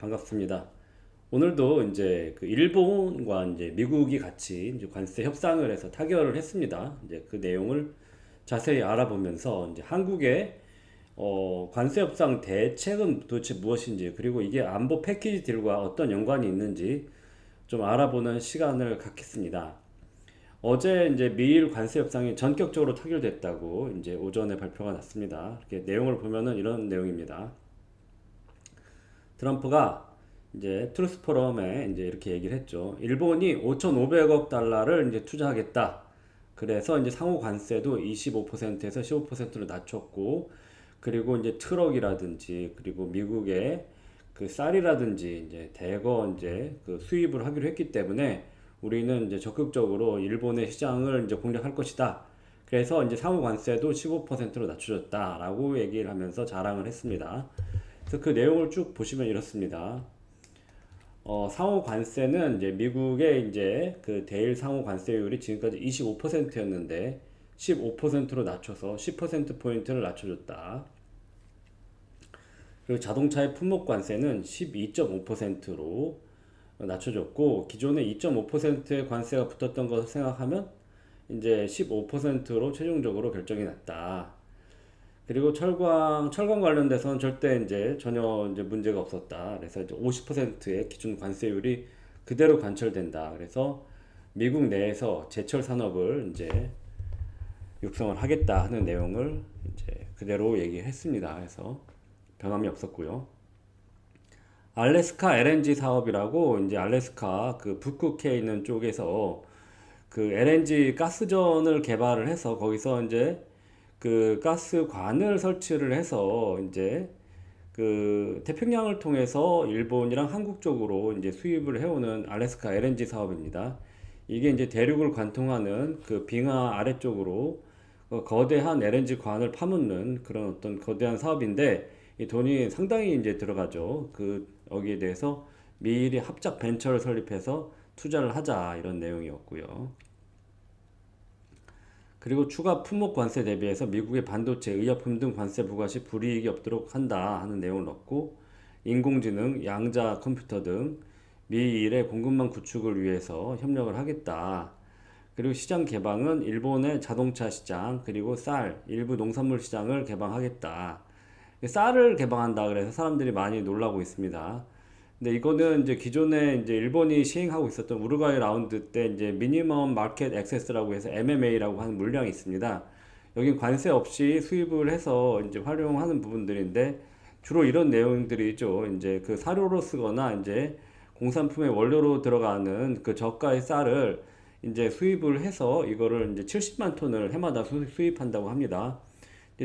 반갑습니다. 오늘도 이제 그 일본과 이제 미국이 같이 이제 관세 협상을 해서 타결을 했습니다. 이제 그 내용을 자세히 알아보면서 이제 한국의 어, 관세 협상 대책은 도대체 무엇인지 그리고 이게 안보 패키지 딜과 어떤 연관이 있는지 좀 알아보는 시간을 갖겠습니다. 어제 이제 미일 관세 협상이 전격적으로 타결됐다고 이제 오전에 발표가 났습니다. 이렇게 내용을 보면은 이런 내용입니다. 트럼프가 이제 트루스 포럼에 이제 이렇게 얘기를 했죠. 일본이 5,500억 달러를 이제 투자하겠다. 그래서 이제 상호 관세도 25%에서 15%로 낮췄고, 그리고 이제 트럭이라든지, 그리고 미국의 그 쌀이라든지 이제 대거 이제 그 수입을 하기로 했기 때문에 우리는 이제 적극적으로 일본의 시장을 이제 공략할 것이다. 그래서 이제 상호 관세도 15%로 낮춰졌다라고 얘기를 하면서 자랑을 했습니다. 그래서 그 내용을 쭉 보시면 이렇습니다. 어, 상호 관세는 이제 미국의 이제 그 대일 상호 관세율이 지금까지 25%였는데 15%로 낮춰서 10% 포인트를 낮춰줬다. 그리고 자동차의 품목 관세는 12.5%로 낮춰줬고 기존에 2.5%의 관세가 붙었던 것을 생각하면 이제 15%로 최종적으로 결정이 났다. 그리고 철강 철강 관련돼서는 절대 이제 전혀 이제 문제가 없었다. 그래서 이제 50%의 기준 관세율이 그대로 관철된다. 그래서 미국 내에서 제철 산업을 이제 육성을 하겠다 하는 내용을 이제 그대로 얘기했습니다. 그래서 변함이 없었고요. 알래스카 LNG 사업이라고 이제 알래스카 그 북극해 있는 쪽에서 그 LNG 가스전을 개발을 해서 거기서 이제 그 가스관을 설치를 해서 이제 그 태평양을 통해서 일본이랑 한국 쪽으로 이제 수입을 해오는 알래스카 LNG 사업입니다. 이게 이제 대륙을 관통하는 그 빙하 아래쪽으로 어, 거대한 LNG 관을 파묻는 그런 어떤 거대한 사업인데 이 돈이 상당히 이제 들어가죠. 그 여기에 대해서 미리 합작 벤처를 설립해서 투자를 하자 이런 내용이었고요. 그리고 추가 품목 관세 대비해서 미국의 반도체, 의약품 등 관세 부과 시 불이익이 없도록 한다 하는 내용을 넣고 인공지능, 양자 컴퓨터 등 미일의 공급망 구축을 위해서 협력을 하겠다. 그리고 시장 개방은 일본의 자동차 시장, 그리고 쌀, 일부 농산물 시장을 개방하겠다. 쌀을 개방한다 그래서 사람들이 많이 놀라고 있습니다. 근데 이거는 이제 기존에 이제 일본이 시행하고 있었던 우루과이 라운드 때 이제 미니멈 마켓 액세스라고 해서 MMA라고 하는 물량이 있습니다. 여긴 관세 없이 수입을 해서 이제 활용하는 부분들인데 주로 이런 내용들이죠. 이제 그 사료로 쓰거나 이제 공산품의 원료로 들어가는 그 저가의 쌀을 이제 수입을 해서 이거를 이제 70만 톤을 해마다 수, 수입한다고 합니다.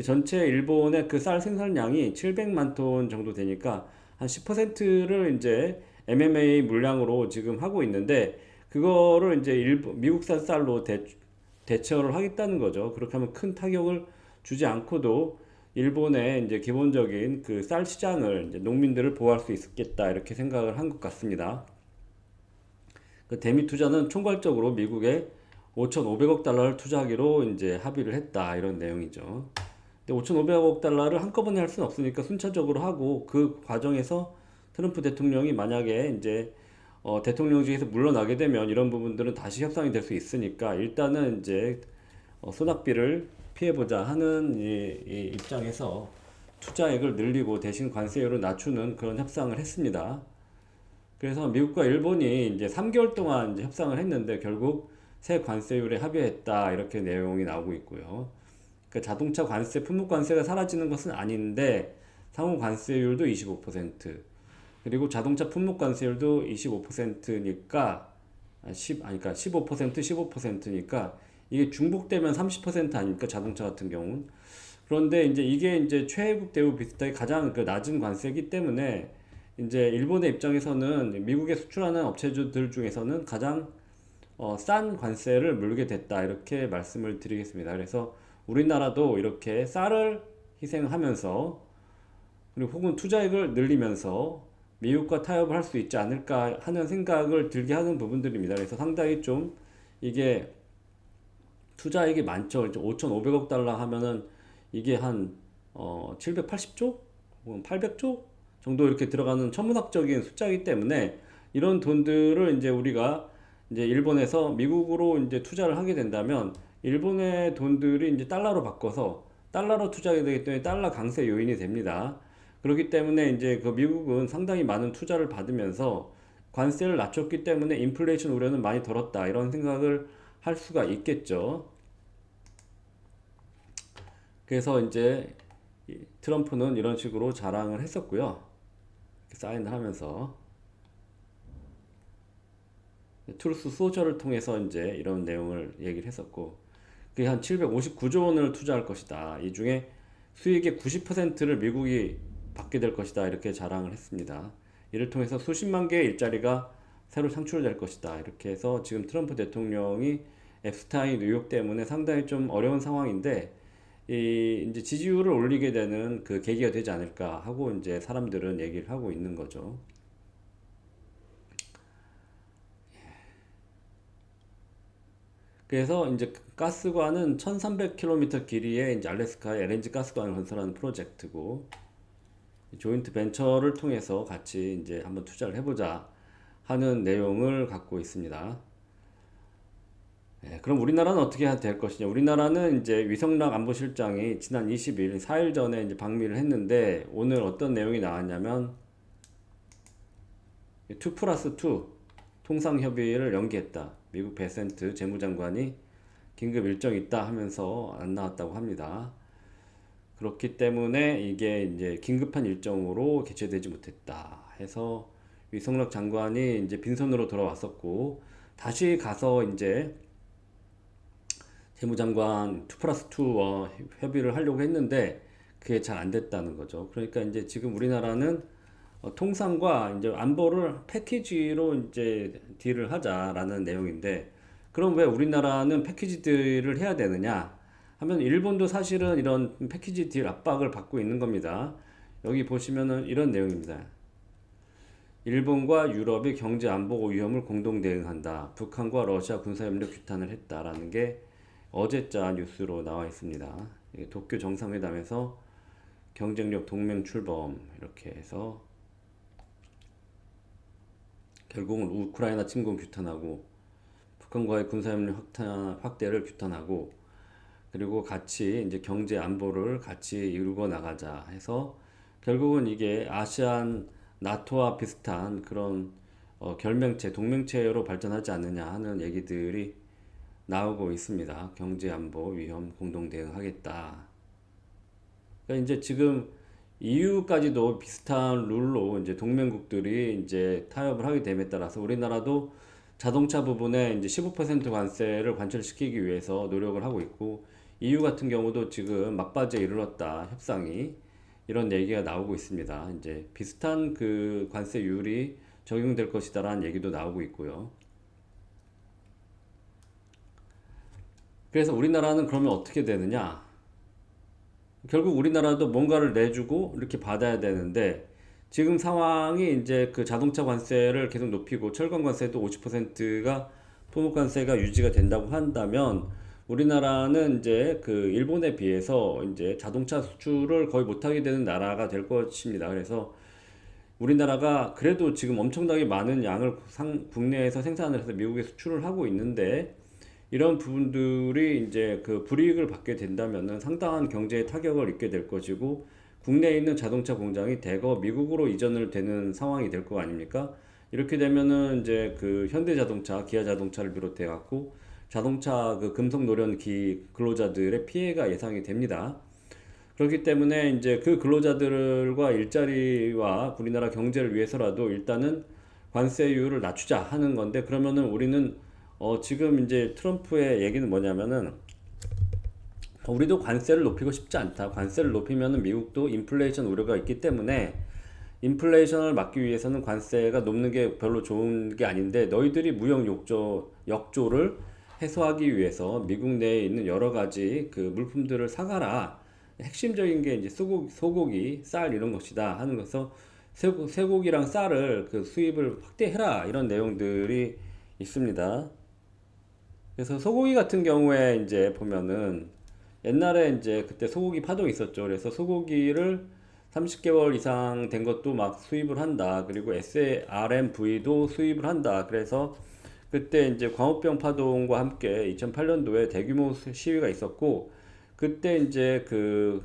전체 일본의 그 쌀 생산량이 700만 톤 정도 되니까 한 10%를 이제 MMA 물량으로 지금 하고 있는데 그거를 이제 일본 미국산 쌀로 대, 대처를 하겠다는 거죠. 그렇게 하면 큰 타격을 주지 않고도 일본의 이제 기본적인 그 쌀 시장을 이제 농민들을 보호할 수 있겠다 이렇게 생각을 한 것 같습니다. 그 대미 투자는 총괄적으로 미국에 5,500억 달러를 투자하기로 이제 합의를 했다 이런 내용이죠. 5,500억 달러를 한꺼번에 할 수는 없으니까 순차적으로 하고 그 과정에서 트럼프 대통령이 만약에 이제 어, 대통령직에서 물러나게 되면 이런 부분들은 다시 협상이 될 수 있으니까 일단은 이제 어, 소낙비를 피해보자 하는 이, 이 입장에서 투자액을 늘리고 대신 관세율을 낮추는 그런 협상을 했습니다. 그래서 미국과 일본이 이제 3개월 동안 이제 협상을 했는데 결국 새 관세율에 합의했다 이렇게 내용이 나오고 있고요. 그 자동차 관세, 품목 관세가 사라지는 것은 아닌데 상호 관세율도 25% 그리고 자동차 품목 관세율도 25%니까 10 아니 그러니까 15% 15%니까 이게 중복되면 30% 아닙니까? 자동차 같은 경우는. 그런데 이제 이게 이제 최혜국 대우 비슷하게 가장 그 낮은 관세이기 때문에 이제 일본의 입장에서는 미국에 수출하는 업체들 중에서는 가장 어, 싼 관세를 물게 됐다 이렇게 말씀을 드리겠습니다. 그래서 우리나라도 이렇게 쌀을 희생하면서 그리고 혹은 투자액을 늘리면서 미국과 타협을 할 수 있지 않을까 하는 생각을 들게 하는 부분들입니다. 그래서 상당히 좀 이게 투자액이 많죠. 5,500억 달러 하면은 이게 한 어, 780조 혹은 800조 정도 이렇게 들어가는 천문학적인 숫자이기 때문에 이런 돈들을 이제 우리가 이제 일본에서 미국으로 이제 투자를 하게 된다면 일본의 돈들이 이제 달러로 바꿔서 달러로 투자하게 되기 때문에 달러 강세 요인이 됩니다. 그렇기 때문에 이제 그 미국은 상당히 많은 투자를 받으면서 관세를 낮췄기 때문에 인플레이션 우려는 많이 덜었다. 이런 생각을 할 수가 있겠죠. 그래서 이제 이 트럼프는 이런 식으로 자랑을 했었고요. 사인을 하면서 트루스 소셜을 통해서 이제 이런 내용을 얘기를 했었고 그게 한 759조 원을 투자할 것이다. 이 중에 수익의 90%를 미국이 받게 될 것이다. 이렇게 자랑을 했습니다. 이를 통해서 수십만 개의 일자리가 새로 창출될 것이다. 이렇게 해서 지금 트럼프 대통령이 앱스타인 뉴욕 때문에 상당히 좀 어려운 상황인데 이 이제 지지율을 올리게 되는 그 계기가 되지 않을까 하고 이제 사람들은 얘기를 하고 있는 거죠. 그래서 이제 가스관은 1300km 길이의 이제 알래스카에 LNG 가스관을 건설하는 프로젝트고 조인트 벤처를 통해서 같이 이제 한번 투자를 해보자 하는 내용을 갖고 있습니다. 예, 그럼 우리나라는 어떻게 될 것이냐? 우리나라는 이제 위성락 안보실장이 지난 20일, 4일 전에 이제 방미를 했는데 오늘 어떤 내용이 나왔냐면 2 플러스 2 통상 협의를 연기했다. 미국 베센트 재무장관이 긴급 일정이 있다 하면서 안 나왔다고 합니다. 그렇기 때문에 이게 이제 긴급한 일정으로 개최되지 못했다 해서 위성락 장관이 이제 빈손으로 돌아왔었고 다시 가서 이제 재무장관 2 플러스 2와 협의를 하려고 했는데 그게 잘 안 됐다는 거죠. 그러니까 이제 지금 우리나라는 어, 통상과 이제 안보를 패키지로 이제 딜을 하자라는 내용인데 그럼 왜 우리나라는 패키지 딜을 해야 되느냐 하면 일본도 사실은 이런 패키지 딜 압박을 받고 있는 겁니다. 여기 보시면은 이런 내용입니다. 일본과 유럽이 경제 안보 위험을 공동 대응한다. 북한과 러시아 군사협력 규탄을 했다라는 게 어제자 뉴스로 나와 있습니다. 이게 도쿄 정상회담에서 경쟁력 동맹 출범 이렇게 해서 결국은 우크라이나 침공 규탄하고 북한과의 군사협력 확탄, 확대를 규탄하고 그리고 같이 이제 경제 안보를 같이 이루고 나가자 해서 결국은 이게 아시안 나토와 비슷한 그런 어, 결명체, 동맹체로 발전하지 않느냐 하는 얘기들이 나오고 있습니다. 경제 안보 위험 공동 대응하겠다. 그러니까 이제 지금 EU까지도 비슷한 룰로 이제 동맹국들이 이제 타협을 하게 됨에 따라서 우리나라도 자동차 부분에 이제 15% 관세를 관철시키기 위해서 노력을 하고 있고 EU 같은 경우도 지금 막바지에 이르렀다 협상이 이런 얘기가 나오고 있습니다. 이제 비슷한 그 관세율이 적용될 것이다라는 얘기도 나오고 있고요. 그래서 우리나라는 그러면 어떻게 되느냐? 결국 우리나라도 뭔가를 내주고 이렇게 받아야 되는데 지금 상황이 이제 그 자동차 관세를 계속 높이고 철강 관세도 50%가 품목 관세가 유지가 된다고 한다면 우리나라는 이제 그 일본에 비해서 이제 자동차 수출을 거의 못하게 되는 나라가 될 것입니다. 그래서 우리나라가 그래도 지금 엄청나게 많은 양을 상, 국내에서 생산을 해서 미국에 수출을 하고 있는데 이런 부분들이 이제 그 불이익을 받게 된다면은 상당한 경제에 타격을 입게 될 것이고 국내에 있는 자동차 공장이 대거 미국으로 이전을 되는 상황이 될 거 아닙니까? 이렇게 되면은 이제 그 현대자동차, 기아자동차를 비롯해 갖고 자동차 그 금속 노련 기 근로자들의 피해가 예상이 됩니다. 그렇기 때문에 이제 그 근로자들과 일자리와 우리나라 경제를 위해서라도 일단은 관세율을 낮추자 하는 건데 그러면은 우리는 어 지금 이제 트럼프의 얘기는 뭐냐면은 우리도 관세를 높이고 싶지 않다. 관세를 높이면은 미국도 인플레이션 우려가 있기 때문에 인플레이션을 막기 위해서는 관세가 높는 게 별로 좋은 게 아닌데 너희들이 무역 욕조 역조를 해소하기 위해서 미국 내에 있는 여러 가지 그 물품들을 사가라. 핵심적인 게 이제 소고기, 소고기, 쌀 이런 것이다 하는 것서 쇠고, 쇠고기랑 쌀을 그 수입을 확대해라 이런 내용들이 있습니다. 그래서 소고기 같은 경우에 이제 보면은 옛날에 이제 그때 소고기 파동이 있었죠. 그래서 소고기를 30개월 이상 된 것도 막 수입을 한다. 그리고 SRMV도 수입을 한다. 그래서 그때 이제 광우병 파동과 함께 2008년도에 대규모 시위가 있었고 그때 이제 그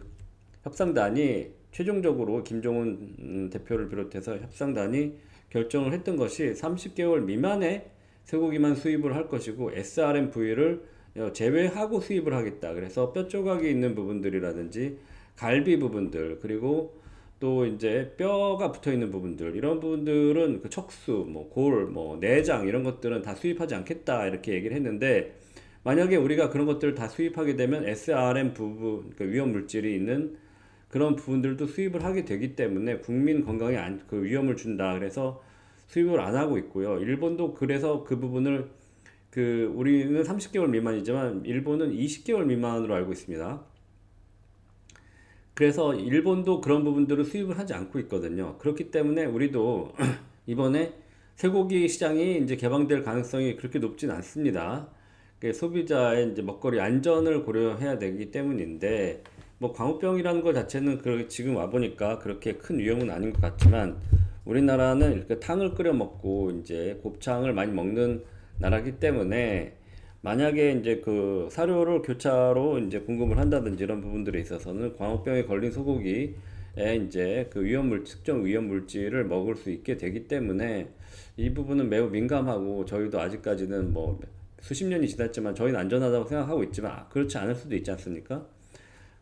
협상단이 최종적으로 김종은 음, 대표를 비롯해서 협상단이 결정을 했던 것이 30개월 미만의 쇠고기만 수입을 할 것이고 SRMV를 어, 제외하고 수입을 하겠다. 그래서 뼈 조각이 있는 부분들이라든지 갈비 부분들 그리고 또 이제 뼈가 붙어 있는 부분들 이런 부분들은 그 척수, 뭐 골, 뭐 내장 이런 것들은 다 수입하지 않겠다 이렇게 얘기를 했는데 만약에 우리가 그런 것들을 다 수입하게 되면 SRM 부분 그 위험 물질이 있는 그런 부분들도 수입을 하게 되기 때문에 국민 건강에 안, 그 위험을 준다. 그래서 수입을 안 하고 있고요. 일본도 그래서 그 부분을 그 우리는 30개월 미만이지만 일본은 20개월 미만으로 알고 있습니다. 그래서 일본도 그런 부분들을 수입을 하지 않고 있거든요. 그렇기 때문에 우리도 이번에 쇠고기 시장이 이제 개방될 가능성이 그렇게 높진 않습니다. 그 소비자의 이제 먹거리 안전을 고려해야 되기 때문인데 뭐 광우병이라는 것 자체는 그 지금 와 보니까 그렇게 큰 위험은 아닌 것 같지만 우리나라는 이렇게 탕을 끓여 먹고 이제 곱창을 많이 먹는 나라기 때문에 만약에 이제 그 사료를 교차로 이제 공급을 한다든지 이런 부분들에 있어서는 광우병에 걸린 소고기에 이제 그 위험물 특정 위험 물질을 먹을 수 있게 되기 때문에 이 부분은 매우 민감하고 저희도 아직까지는 뭐 수십 년이 지났지만 저희는 안전하다고 생각하고 있지만 그렇지 않을 수도 있지 않습니까?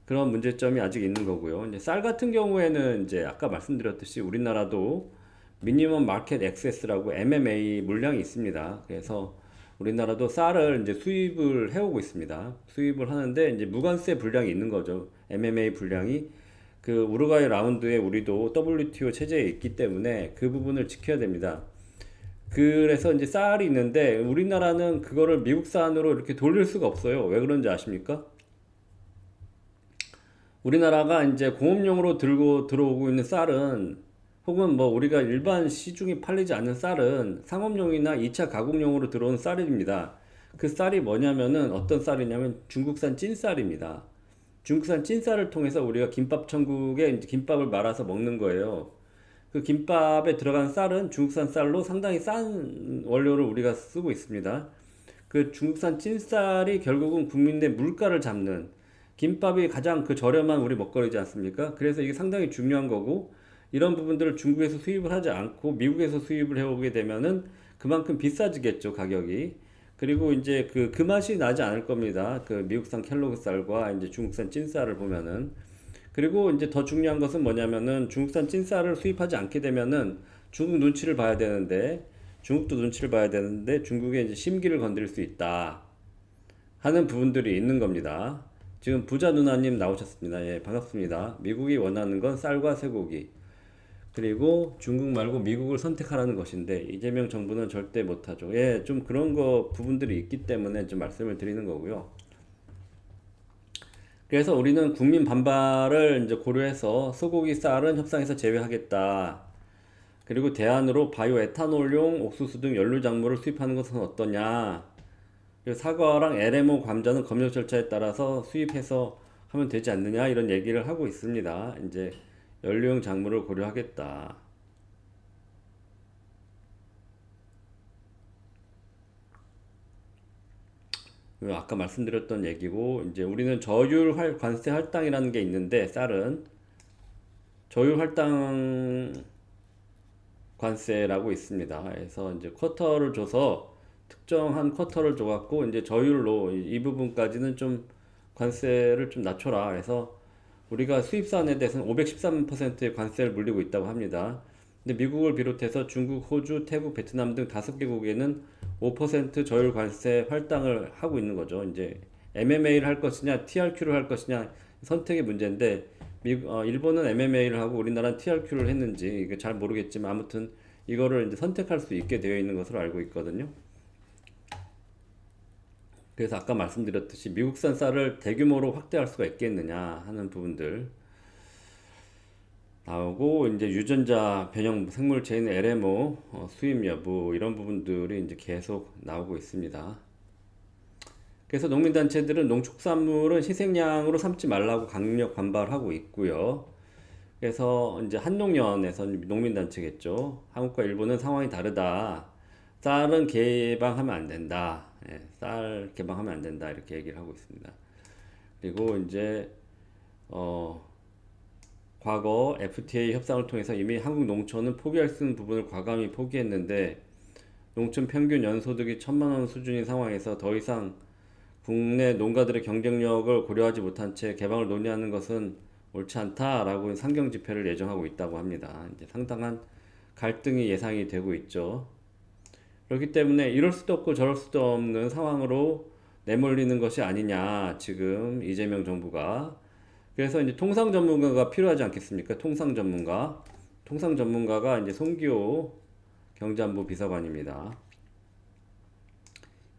그런 문제점이 아직 있는 거고요. 이제 쌀 같은 경우에는 이제 아까 말씀드렸듯이 우리나라도 미니멈 마켓 액세스라고 MMA 물량이 있습니다. 그래서 우리나라도 쌀을 이제 수입을 해오고 있습니다. 수입을 하는데 이제 무관세 분량이 있는 거죠. MMA 분량이 그 우루과이 라운드에 우리도 WTO 체제에 있기 때문에 그 부분을 지켜야 됩니다. 그래서 이제 쌀이 있는데 우리나라는 그거를 미국산으로 이렇게 돌릴 수가 없어요. 왜 그런지 아십니까? 우리나라가 이제 공업용으로 들고 들어오고 있는 쌀은 혹은 뭐 우리가 일반 시중에 팔리지 않는 쌀은 상업용이나 2차 가공용으로 들어온 쌀입니다. 그 쌀이 뭐냐면은 어떤 쌀이냐면 중국산 찐쌀입니다. 중국산 찐쌀을 통해서 우리가 김밥 천국에 김밥을 말아서 먹는 거예요. 그 김밥에 들어간 쌀은 중국산 쌀로 상당히 싼 원료를 우리가 쓰고 있습니다. 그 중국산 찐쌀이 결국은 국민의 물가를 잡는 김밥이 가장 그 저렴한 우리 먹거리지 않습니까? 그래서 이게 상당히 중요한 거고 이런 부분들을 중국에서 수입을 하지 않고 미국에서 수입을 해오게 되면은 그만큼 비싸지겠죠 가격이. 그리고 이제 그, 그 맛이 나지 않을 겁니다. 그 미국산 켈로그 쌀과 이제 중국산 찐쌀을 보면은. 그리고 이제 더 중요한 것은 뭐냐면은 중국산 찐쌀을 수입하지 않게 되면은 중국 눈치를 봐야 되는데 중국도 눈치를 봐야 되는데 중국의 이제 심기를 건드릴 수 있다 하는 부분들이 있는 겁니다. 지금 부자 누나님 나오셨습니다. 예, 반갑습니다. 미국이 원하는 건 쌀과 쇠고기. 그리고 중국 말고 미국을 선택하라는 것인데 이재명 정부는 절대 못하죠. 예, 좀 그런 거 부분들이 있기 때문에 좀 말씀을 드리는 거고요. 그래서 우리는 국민 반발을 이제 고려해서 소고기 쌀은 협상에서 제외하겠다. 그리고 대안으로 바이오 에탄올용 옥수수 등 연료 작물을 수입하는 것은 어떠냐. 사과랑 LMO 감자는 검역 절차에 따라서 수입해서 하면 되지 않느냐 이런 얘기를 하고 있습니다. 이제 연료용 작물을 고려하겠다. 그 아까 말씀드렸던 얘기고 이제 우리는 저율 할 관세 할당이라는 게 있는데 쌀은 저율 할당 관세라고 있습니다. 그래서 이제 쿼터를 줘서 특정한 쿼터를 줘갖고 이제 저율로 이, 이 부분까지는 좀 관세를 좀 낮춰라. 그래서 우리가 수입산에 대해서는 513%의 관세를 물리고 있다고 합니다. 근데 미국을 비롯해서 중국, 호주, 태국, 베트남 등 다섯 개국에는 5% 저율 관세 할당을 하고 있는 거죠. 이제 MMA를 할 것이냐, TRQ를 할 것이냐 선택의 문제인데 미, 어, 일본은 MMA를 하고 우리나라는 TRQ를 했는지 잘 모르겠지만 아무튼 이거를 이제 선택할 수 있게 되어 있는 것으로 알고 있거든요. 그래서 아까 말씀드렸듯이 미국산 쌀을 대규모로 확대할 수가 있겠느냐 하는 부분들 나오고 이제 유전자 변형 생물 체인 LMO 어, 수입 여부 이런 부분들이 이제 계속 나오고 있습니다. 그래서 농민단체들은 농축산물은 희생양으로 삼지 말라고 강력 반발하고 있고요. 그래서 이제 한농연에서 농민단체겠죠. 한국과 일본은 상황이 다르다. 쌀은 개방하면 안 된다. 예, 쌀 개방하면 안 된다. 이렇게 얘기를 하고 있습니다. 그리고 이제 어 과거 FTA 협상을 통해서 이미 한국 농촌은 포기할 수 있는 부분을 과감히 포기했는데 농촌 평균 연소득이 천만 원 수준인 상황에서 더 이상 국내 농가들의 경쟁력을 고려하지 못한 채 개방을 논의하는 것은 옳지 않다라고 상경 집회를 예정하고 있다고 합니다. 이제 상당한 갈등이 예상이 되고 있죠. 그렇기 때문에 이럴 수도 없고 저럴 수도 없는 상황으로 내몰리는 것이 아니냐 지금 이재명 정부가 그래서 이제 통상 전문가가 필요하지 않겠습니까? 통상 전문가 통상 전문가가 이제 송기호 경제안보 비서관입니다.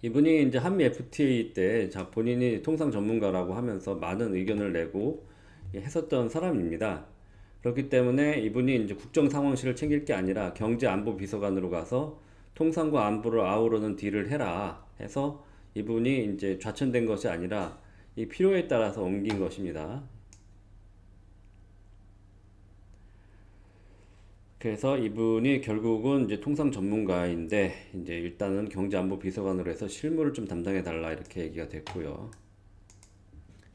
이분이 이제 한미 FTA 때 자, 본인이 통상 전문가라고 하면서 많은 의견을 내고 했었던 사람입니다. 그렇기 때문에 이분이 이제 국정 상황실을 챙길 게 아니라 경제 안보 비서관으로 가서 통상과 안보를 아우르는 딜을 해라 해서 이분이 이제 좌천된 것이 아니라 이 필요에 따라서 옮긴 것입니다. 그래서 이분이 결국은 이제 통상 전문가인데 이제 일단은 경제안보 비서관으로 해서 실무를 좀 담당해 달라 이렇게 얘기가 됐고요.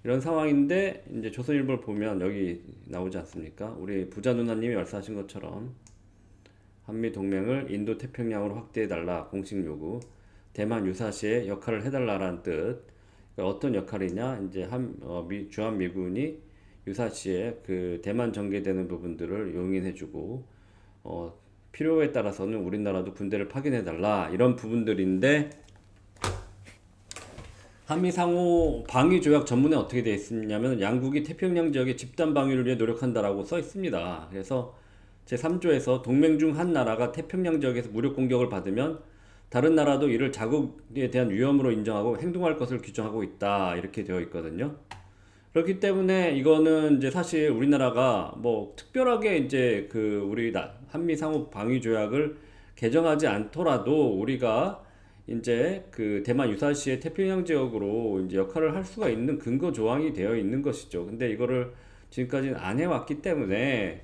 이런 상황인데 이제 조선일보를 보면 여기 나오지 않습니까? 우리 부자 누나님이 말씀하신 것처럼 한미 동맹을 인도 태평양으로 확대해 달라 공식 요구. 대만 유사시에 역할을 해달라라는 뜻. 그러니까 어떤 역할이냐? 이제 한 어, 미, 주한 미군이 유사시에 그 대만 전개되는 부분들을 용인해주고 어, 필요에 따라서는 우리나라도 군대를 파견해 달라 이런 부분들인데 한미 상호 방위 조약 전문에 어떻게 되어 있냐면 양국이 태평양 지역의 집단 방위를 위해 노력한다라고 써 있습니다. 그래서 제 3조에서 동맹 중 한 나라가 태평양 지역에서 무력 공격을 받으면 다른 나라도 이를 자국에 대한 위험으로 인정하고 행동할 것을 규정하고 있다. 이렇게 되어 있거든요. 그렇기 때문에 이거는 이제 사실 우리나라가 뭐 특별하게 이제 그 우리 나- 한미 상호 방위 조약을 개정하지 않더라도 우리가 이제 그 대만 유사시의 태평양 지역으로 이제 역할을 할 수가 있는 근거 조항이 되어 있는 것이죠. 근데 이거를 지금까지는 안 해왔기 때문에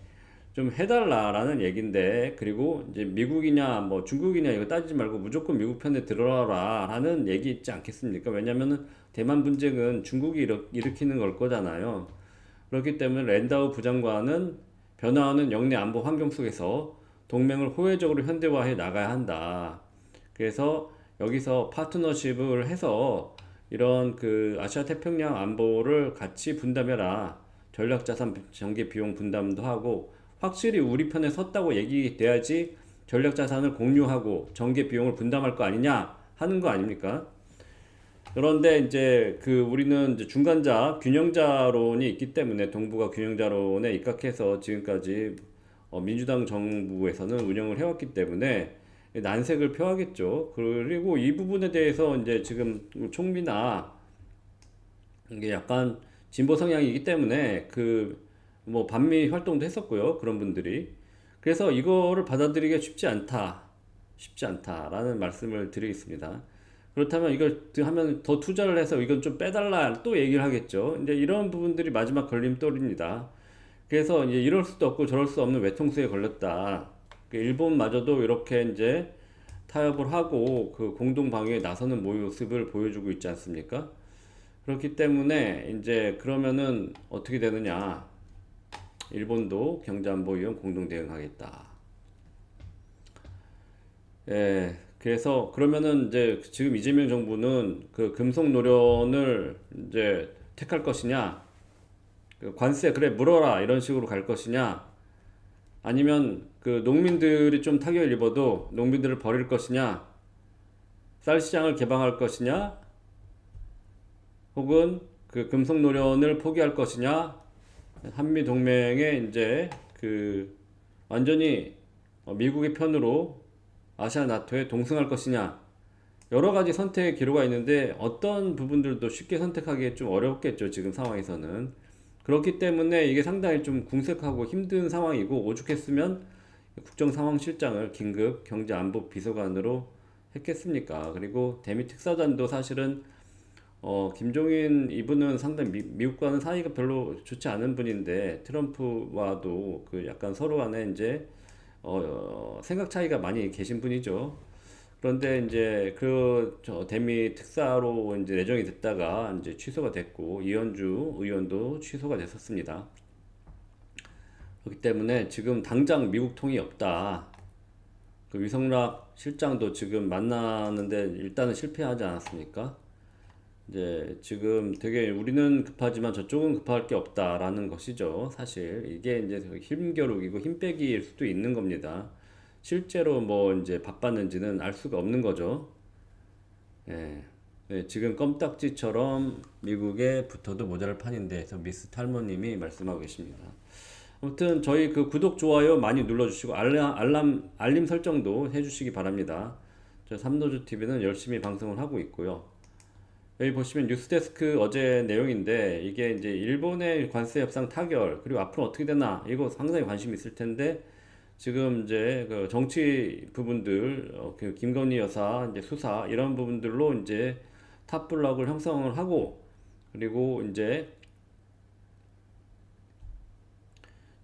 좀 해달라라는 얘긴데 그리고 이제 미국이냐 뭐 중국이냐 이거 따지지 말고 무조건 미국 편에 들어라라는 얘기 있지 않겠습니까? 왜냐면은 대만 분쟁은 중국이 일으, 일으키는 걸 거잖아요. 그렇기 때문에 랜다우 부장관은 변화하는 영내 안보 환경 속에서 동맹을 호혜적으로 현대화해 나가야 한다. 그래서 여기서 파트너십을 해서 이런 그 아시아 태평양 안보를 같이 분담해라. 전략자산 전개 비용 분담도 하고 확실히 우리 편에 섰다고 얘기돼야지 전략 자산을 공유하고 전개 비용을 분담할 거 아니냐 하는 거 아닙니까? 그런데 이제 그 우리는 이제 중간자 균형자론이 있기 때문에 동북아 균형자론에 입각해서 지금까지 어, 민주당 정부에서는 운영을 해왔기 때문에 난색을 표하겠죠. 그리고 이 부분에 대해서 이제 지금 총리나 이게 약간 진보 성향이기 때문에 그 뭐 반미 활동도 했었고요. 그런 분들이. 그래서 이거를 받아들이기가 쉽지 않다. 쉽지 않다라는 말씀을 드리겠습니다. 그렇다면 이걸 하면 더 투자를 해서 이건 좀 빼달라 또 얘기를 하겠죠. 이제 이런 부분들이 마지막 걸림돌입니다. 그래서 이제 이럴 수도 없고 저럴 수 없는 외통수에 걸렸다. 그 일본마저도 이렇게 이제 타협을 하고 그 공동 방위에 나서는 모습을 보여주고 있지 않습니까? 그렇기 때문에 이제 그러면은 어떻게 되느냐? 일본도 경제안보위원 공동 대응하겠다. 예, 그래서 그러면은 이제 지금 이재명 정부는 그 금속 노련을 이제 택할 것이냐, 그 관세 그래 물어라 이런 식으로 갈 것이냐, 아니면 그 농민들이 좀 타격을 입어도 농민들을 버릴 것이냐, 쌀 시장을 개방할 것이냐, 혹은 그 금속 노련을 포기할 것이냐, 한미 동맹에 이제 그 완전히 어, 미국의 편으로 아시아 나토에 동승할 것이냐. 여러 가지 선택의 기로가 있는데 어떤 부분들도 쉽게 선택하기 좀 어렵겠죠 지금 상황에서는. 그렇기 때문에 이게 상당히 좀 궁색하고 힘든 상황이고 오죽했으면 국정 상황 실장을 긴급 경제 안보 비서관으로 했겠습니까? 그리고 대미 특사단도 사실은 어, 김종인 이분은 상당히 미, 미국과는 사이가 별로 좋지 않은 분인데 트럼프와도 그 약간 서로 간에 이제 어, 생각 차이가 많이 계신 분이죠. 그런데 이제 그저 대미 특사로 이제 내정이 됐다가 이제 취소가 됐고 이현주 의원도 취소가 됐었습니다. 그렇기 때문에 지금 당장 미국 통이 없다. 그 위성락 실장도 지금 만나는데 일단은 실패하지 않았습니까? 이제 지금 되게 우리는 급하지만 저쪽은 급할 게 없다라는 것이죠. 사실 이게 이제 힘겨루기고 힘빼기일 수도 있는 겁니다. 실제로 뭐 이제 바빴는지는 알 수가 없는 거죠. 예. 네, 지금 껌딱지처럼 미국에 붙어도 모자랄 판인데 저 미스 탈모님이 말씀하고 계십니다. 아무튼 저희 그 구독 좋아요 많이 눌러주시고 알람 알람 알림 설정도 해주시기 바랍니다. 저 삼도주 TV는 열심히 방송을 하고 있고요. 여기 보시면 뉴스데스크 어제 내용인데 이게 이제 일본의 관세 협상 타결 그리고 앞으로 어떻게 되나 이거 상당히 관심 있을 텐데 지금 이제 그 정치 부분들 어, 그 김건희 여사 이제 수사 이런 부분들로 이제 탑블럭을 형성을 하고 그리고 이제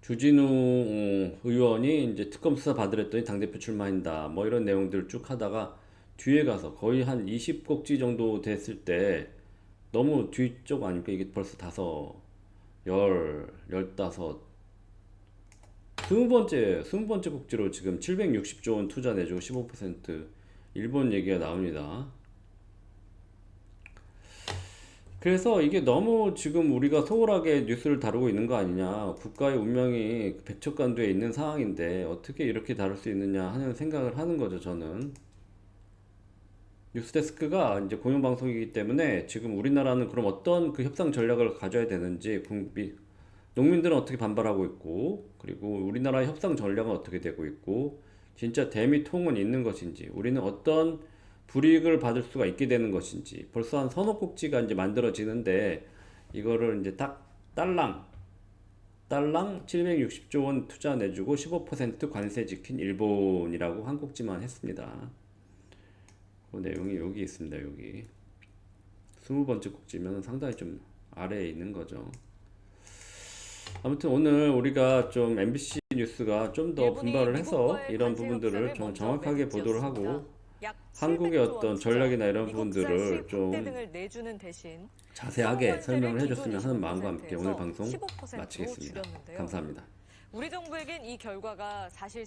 주진우 어, 의원이 이제 특검 수사 받으랬더니 당대표 출마한다. 뭐 이런 내용들 쭉 하다가 뒤에 가서 거의 한 20곡지 정도 됐을 때 너무 뒤쪽 아닙니까? 이게 벌써 다섯, 열, 열다섯, 스무 번째, 스무 번째 곡지로 지금 760조 원 투자 내주고 15% 일본 얘기가 나옵니다. 그래서 이게 너무 지금 우리가 소홀하게 뉴스를 다루고 있는 거 아니냐. 국가의 운명이 백척간두에 있는 상황인데 어떻게 이렇게 다룰 수 있느냐 하는 생각을 하는 거죠, 저는. 뉴스데스크가 이제 공영 방송이기 때문에 지금 우리나라는 그럼 어떤 그 협상 전략을 가져야 되는지 국민, 농민들은 어떻게 반발하고 있고 그리고 우리나라의 협상 전략은 어떻게 되고 있고 진짜 대미 통은 있는 것인지 우리는 어떤 불이익을 받을 수가 있게 되는 것인지 벌써 한 서너 꼭지가 이제 만들어지는데 이거를 이제 딱 딸랑 딸랑 760조 원 투자 내주고 15% 관세 지킨 일본이라고 한 꼭지만 했습니다. 그 내용이 여기 있습니다. 여기 스무 번째 꼭지면 상당히 좀 아래에 있는 거죠. 아무튼 오늘 우리가 좀 MBC 뉴스가 좀 더 분발을 해서 이런 부분들을 좀 정확하게 보도를. 하고 약 한국의 700조 어떤 원 전략이나 이런 부분들을 좀 자세하게 설명을 해줬으면 하는 마음과 함께 25% 오늘 방송 15%로 마치겠습니다. 감사합니다. 우리 정부에겐 이 결과가 사실